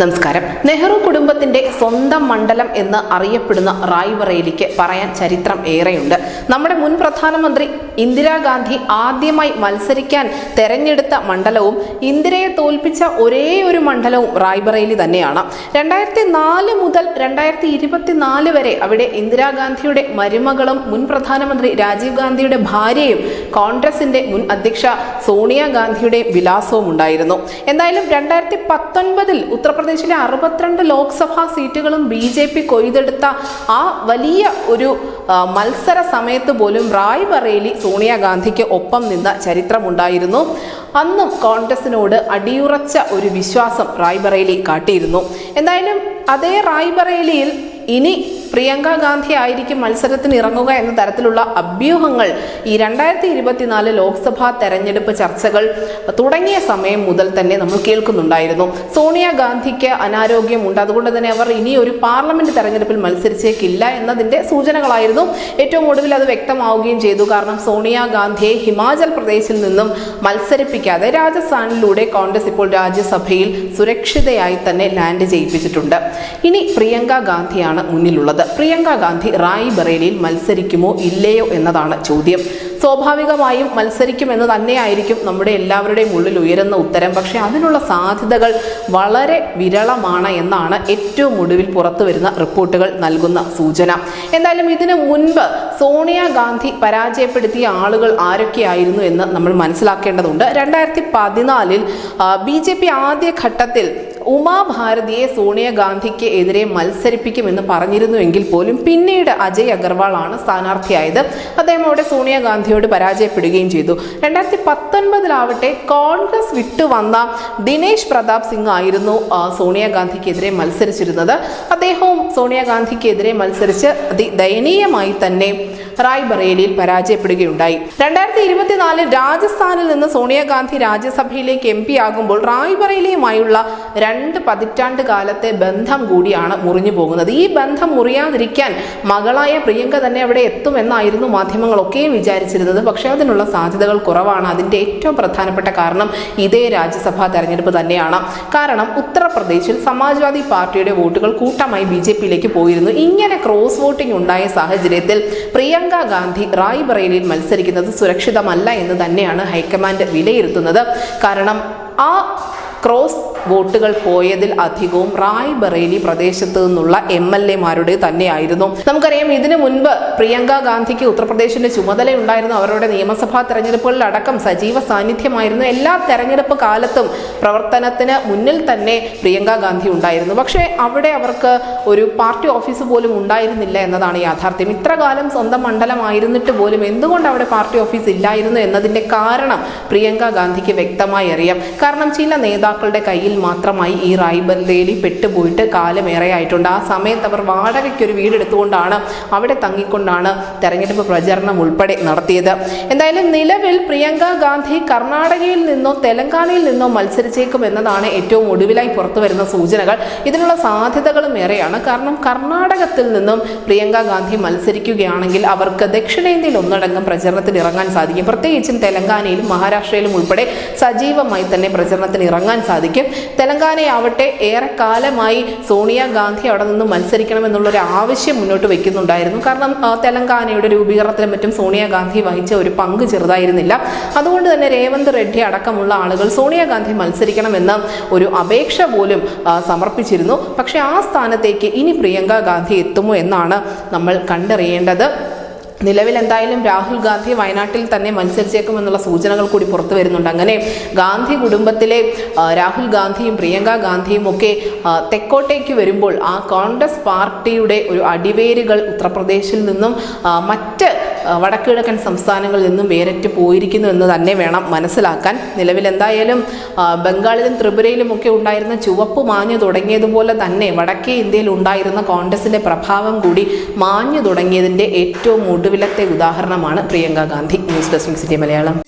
നമസ്കാരം. നെഹ്റു കുടുംബത്തിന്റെ സ്വന്തം മണ്ഡലം എന്ന് അറിയപ്പെടുന്ന റായ്ബറേലിക്ക് പറയാൻ ചരിത്രം ഏറെയുണ്ട്. നമ്മുടെ മുൻ പ്രധാനമന്ത്രി ഇന്ദിരാഗാന്ധി ആദ്യമായി മത്സരിക്കാൻ തെരഞ്ഞെടുത്ത മണ്ഡലവും ഇന്ദിരയെ തോൽപ്പിച്ച ഒരേ ഒരു മണ്ഡലവും റായ്ബറേലി തന്നെയാണ്. രണ്ടായിരത്തി നാല് മുതൽ രണ്ടായിരത്തി ഇരുപത്തിനാല് വരെ അവിടെ ഇന്ദിരാഗാന്ധിയുടെ മരുമകളും മുൻ പ്രധാനമന്ത്രി രാജീവ് ഗാന്ധിയുടെ ഭാര്യയും കോൺഗ്രസിന്റെ മുൻ അധ്യക്ഷ സോണിയാഗാന്ധിയുടെ വിലാസവും ഉണ്ടായിരുന്നു എന്തായാലും രണ്ടായിരത്തി പത്തൊൻപതിൽ ഉത്തർപ്രദേശിലെ അറുപത്തിരണ്ട് ലോക്സഭാ സീറ്റുകളും ബി ജെ പി കൊയ്തെടുത്ത ആ വലിയ ഒരു മത്സര സമയത്ത് പോലും റായ് ബറേലി സോണിയാഗാന്ധിക്ക് ഒപ്പം നിന്ന ചരിത്രമുണ്ടായിരുന്നു. അന്നും കോൺഗ്രസിനോട് അടിയുറച്ച ഒരു വിശ്വാസം റായ് ബറേലി കാട്ടിയിരുന്നു. എന്തായാലും അതേ റായ് ബറേലിയിൽ ഇനി പ്രിയങ്ക ഗാന്ധി ആയിരിക്കും മത്സരത്തിന് ഇറങ്ങുക എന്ന തരത്തിലുള്ള അഭ്യൂഹങ്ങൾ ഈ രണ്ടായിരത്തി ഇരുപത്തിനാല് ലോക്സഭാ തെരഞ്ഞെടുപ്പ് ചർച്ചകൾ തുടങ്ങിയ സമയം മുതൽ തന്നെ നമ്മൾ കേൾക്കുന്നുണ്ടായിരുന്നു. സോണിയാഗാന്ധിക്ക് അനാരോഗ്യമുണ്ട്. അതുകൊണ്ട് തന്നെ അവർ ഇനി ഒരു പാർലമെന്റ് തെരഞ്ഞെടുപ്പിൽ മത്സരിച്ചേക്കില്ല എന്നതിന്റെ സൂചനകളായിരുന്നു. ഏറ്റവും ഒടുവിൽ അത് വ്യക്തമാവുകയും ചെയ്തു. കാരണം സോണിയാഗാന്ധിയെ ഹിമാചൽ പ്രദേശിൽ നിന്നും മത്സരിപ്പിക്കാതെ രാജസ്ഥാനിലൂടെ കോൺഗ്രസ് ഇപ്പോൾ രാജ്യസഭയിൽ സുരക്ഷിതയായി തന്നെ ലാൻഡ് ചെയ്യിപ്പിച്ചിട്ടുണ്ട്. ഇനി പ്രിയങ്ക ഗാന്ധിയാണ് മുന്നിലുള്ളത്. പ്രിയങ്ക ഗാന്ധി റായ് ബറേലിയിൽ മത്സരിക്കുമോ ഇല്ലയോ എന്നതാണ് ചോദ്യം. സ്വാഭാവികമായും മത്സരിക്കുമെന്ന് തന്നെയായിരിക്കും നമ്മുടെ എല്ലാവരുടെയും ഉള്ളിൽ ഉയരുന്ന ഉത്തരം. പക്ഷേ അതിനുള്ള സാധ്യതകൾ വളരെ വിരളമാണ് എന്നാണ് ഏറ്റവും ഒടുവിൽ പുറത്തു വരുന്ന റിപ്പോർട്ടുകൾ നൽകുന്ന സൂചന. എന്തായാലും ഇതിനു മുൻപ് സോണിയാഗാന്ധി പരാജയപ്പെടുത്തിയ ആളുകൾ ആരൊക്കെയായിരുന്നു എന്ന് നമ്മൾ മനസ്സിലാക്കേണ്ടതുണ്ട്. രണ്ടായിരത്തി പതിനാലിൽ ബി ജെ പി ആദ്യഘട്ടത്തിൽ ഉമാഭാരതിയെ സോണിയാഗാന്ധിക്ക് എതിരെ മത്സരിപ്പിക്കുമെന്ന് പറഞ്ഞിരുന്നുവെങ്കിൽ പോലും പിന്നീട് അജയ് അഗർവാൾ ആണ് സ്ഥാനാർത്ഥിയായത്. അദ്ദേഹം അവിടെ സോണിയാഗാന്ധിയോട് പരാജയപ്പെടുകയും ചെയ്തു. രണ്ടായിരത്തി പത്തൊൻപതിലാവട്ടെ കോൺഗ്രസ് വിട്ടുവന്ന ദിനേശ് പ്രതാപ് സിംഗ് ആയിരുന്നു സോണിയാഗാന്ധിക്കെതിരെ മത്സരിച്ചിരുന്നത്. അദ്ദേഹവും സോണിയാഗാന്ധിക്കെതിരെ മത്സരിച്ച് അതി ദയനീയമായി തന്നെ റായ് ബറേലിയിൽ പരാജയപ്പെടുകയുണ്ടായി. രണ്ടായിരത്തി ഇരുപത്തിനാലിൽ രാജസ്ഥാനിൽ നിന്ന് സോണിയാഗാന്ധി രാജ്യസഭയിലേക്ക് എം പി ആകുമ്പോൾ റായ് ബറേലിയുമായുള്ള രണ്ട് പതിറ്റാണ്ട് കാലത്തെ ബന്ധം കൂടിയാണ് മുറിഞ്ഞു പോകുന്നത്. ഈ ബന്ധം മുറിയാതിരിക്കാൻ മകളായ പ്രിയങ്ക തന്നെ അവിടെ എത്തുമെന്നായിരുന്നു മാധ്യമങ്ങളൊക്കെയും വിചാരിച്ചിരുന്നത്. പക്ഷേ അതിനുള്ള സാധ്യതകൾ കുറവാണ്. അതിന്റെ ഏറ്റവും പ്രധാനപ്പെട്ട കാരണം ഇതേ രാജ്യസഭാ തെരഞ്ഞെടുപ്പ് തന്നെയാണ്. കാരണം ഉത്തർപ്രദേശിൽ സമാജ്വാദി പാർട്ടിയുടെ വോട്ടുകൾ കൂട്ടമായി ബി ജെ പിയിലേക്ക് പോയിരുന്നു. ഇങ്ങനെ ക്രോസ് വോട്ടിംഗ് ഉണ്ടായ സാഹചര്യത്തിൽ പ്രിയങ്ക ഗാന്ധി റായ് ബറേലിയിൽ മത്സരിക്കുന്നത് സുരക്ഷിതമല്ല എന്ന് തന്നെയാണ് ഹൈക്കമാൻഡ് വിലയിരുത്തുന്നത്. കാരണം ആ ക്രോസ് വോട്ടുകൾ പോയതിൽ അധികവും റായ് ബറേലി പ്രദേശത്ത് നിന്നുള്ള എം എൽ എമാരുടെ തന്നെയായിരുന്നു. നമുക്കറിയാം ഇതിനു മുൻപ് പ്രിയങ്ക ഗാന്ധിക്ക് ഉത്തർപ്രദേശിന്റെ ചുമതലയുണ്ടായിരുന്നു. അവരുടെ നിയമസഭാ തെരഞ്ഞെടുപ്പുകളിലടക്കം സജീവ സാന്നിധ്യമായിരുന്നു. എല്ലാ തെരഞ്ഞെടുപ്പ് കാലത്തും പ്രവർത്തനത്തിന് മുന്നിൽ തന്നെ പ്രിയങ്ക ഗാന്ധി ഉണ്ടായിരുന്നു. പക്ഷേ അവിടെ അവർക്ക് ഒരു പാർട്ടി ഓഫീസ് പോലും ഉണ്ടായിരുന്നില്ല എന്നതാണ് യാഥാർത്ഥ്യം. ഇത്ര കാലം സ്വന്തം മണ്ഡലമായിരുന്നിട്ട് പോലും എന്തുകൊണ്ട് അവിടെ പാർട്ടി ഓഫീസ് ഇല്ലായിരുന്നു എന്നതിന്റെ കാരണം പ്രിയങ്ക ഗാന്ധിക്ക് വ്യക്തമായി അറിയാം. കാരണം ചില നേതാക്കളുടെ കയ്യിൽ മാത്രമായി ഈ റായ്ബറേലി പെട്ടുപോയിട്ട് കാലമേറെയായിട്ടുണ്ട്. ആ സമയത്ത് അവർ വാടകയ്ക്കൊരു വീട് വീടെടുത്തുകൊണ്ടാണ് അവിടെ തങ്ങിക്കൊണ്ടാണ് തെരഞ്ഞെടുപ്പ് പ്രചരണം ഉൾപ്പെടെ നടത്തിയത്. എന്തായാലും നിലവിൽ പ്രിയങ്ക ഗാന്ധി കർണാടകയിൽ നിന്നോ തെലങ്കാനയിൽ നിന്നോ മത്സരിച്ചേക്കും എന്നതാണ് ഏറ്റവും ഒടുവിലായി പുറത്തു വരുന്ന സൂചനകൾ. ഇതിനുള്ള സാധ്യതകളും ഏറെയാണ്. കാരണം കർണാടകത്തിൽ നിന്നും പ്രിയങ്ക ഗാന്ധി മത്സരിക്കുകയാണെങ്കിൽ അവർക്ക് ദക്ഷിണേന്ത്യയിൽ ഒന്നടങ്കം പ്രചരണത്തിൽ ഇറങ്ങാൻ സാധിക്കും. പ്രത്യേകിച്ചും തെലങ്കാനയിലും മഹാരാഷ്ട്രയിലും ഉൾപ്പെടെ സജീവമായി തന്നെ പ്രചരണത്തിന് ഇറങ്ങാൻ സാധിക്കും. തെലങ്കാനയാവട്ടെ ഏറെക്കാലമായി സോണിയാഗാന്ധി അവിടെ നിന്ന് മത്സരിക്കണമെന്നുള്ളൊരു ആവശ്യം മുന്നോട്ട് വെക്കുന്നുണ്ടായിരുന്നു. കാരണം തെലങ്കാനയുടെ രൂപീകരണത്തിലും മറ്റും സോണിയാഗാന്ധി വഹിച്ച ഒരു പങ്ക് ചെറുതായിരുന്നില്ല. അതുകൊണ്ട് തന്നെ രേവന്ത് റെഡ്ഡി അടക്കമുള്ള ആളുകൾ സോണിയാഗാന്ധി മത്സരിക്കണമെന്ന ഒരു അപേക്ഷ പോലും സമർപ്പിച്ചിരുന്നു. പക്ഷേ ആ സ്ഥാനത്തേക്ക് ഇനി പ്രിയങ്ക ഗാന്ധി എത്തുമോ എന്നാണ് നമ്മൾ കണ്ടറിയേണ്ടത്. നിലവിൽ എന്തായാലും രാഹുൽ ഗാന്ധി വയനാട്ടിൽ തന്നെ മത്സരിച്ചേക്കുമെന്നുള്ള സൂചനകൾ കൂടി പുറത്തു വരുന്നുണ്ട്. അങ്ങനെ ഗാന്ധി കുടുംബത്തിലെ രാഹുൽ ഗാന്ധിയും പ്രിയങ്ക ഗാന്ധിയും ഒക്കെ തെക്കോട്ടേക്ക് വരുമ്പോൾ ആ കോൺഗ്രസ് പാർട്ടിയുടെ ഒരു അടിവേരുകൾ ഉത്തർപ്രദേശിൽ നിന്നും മറ്റ് വടക്കുകിഴക്കൻ സംസ്ഥാനങ്ങളിൽ നിന്നും വേരറ്റ് പോയിരിക്കുന്നു എന്ന് തന്നെ വേണം മനസ്സിലാക്കാൻ. നിലവിൽ എന്തായാലും ബംഗാളിലും ത്രിപുരയിലും ഒക്കെ ഉണ്ടായിരുന്ന ചുവപ്പ് മാഞ്ഞു തുടങ്ങിയതുപോലെ തന്നെ വടക്കേ ഇന്ത്യയിൽ ഉണ്ടായിരുന്ന കോൺഗ്രസിന്റെ പ്രഭാവം കൂടി മാഞ്ഞു തുടങ്ങിയതിന്റെ ഏറ്റവും ഒടുവിലത്തെ ഉദാഹരണമാണ് Priyanka Gandhi. News desk city Malayalam.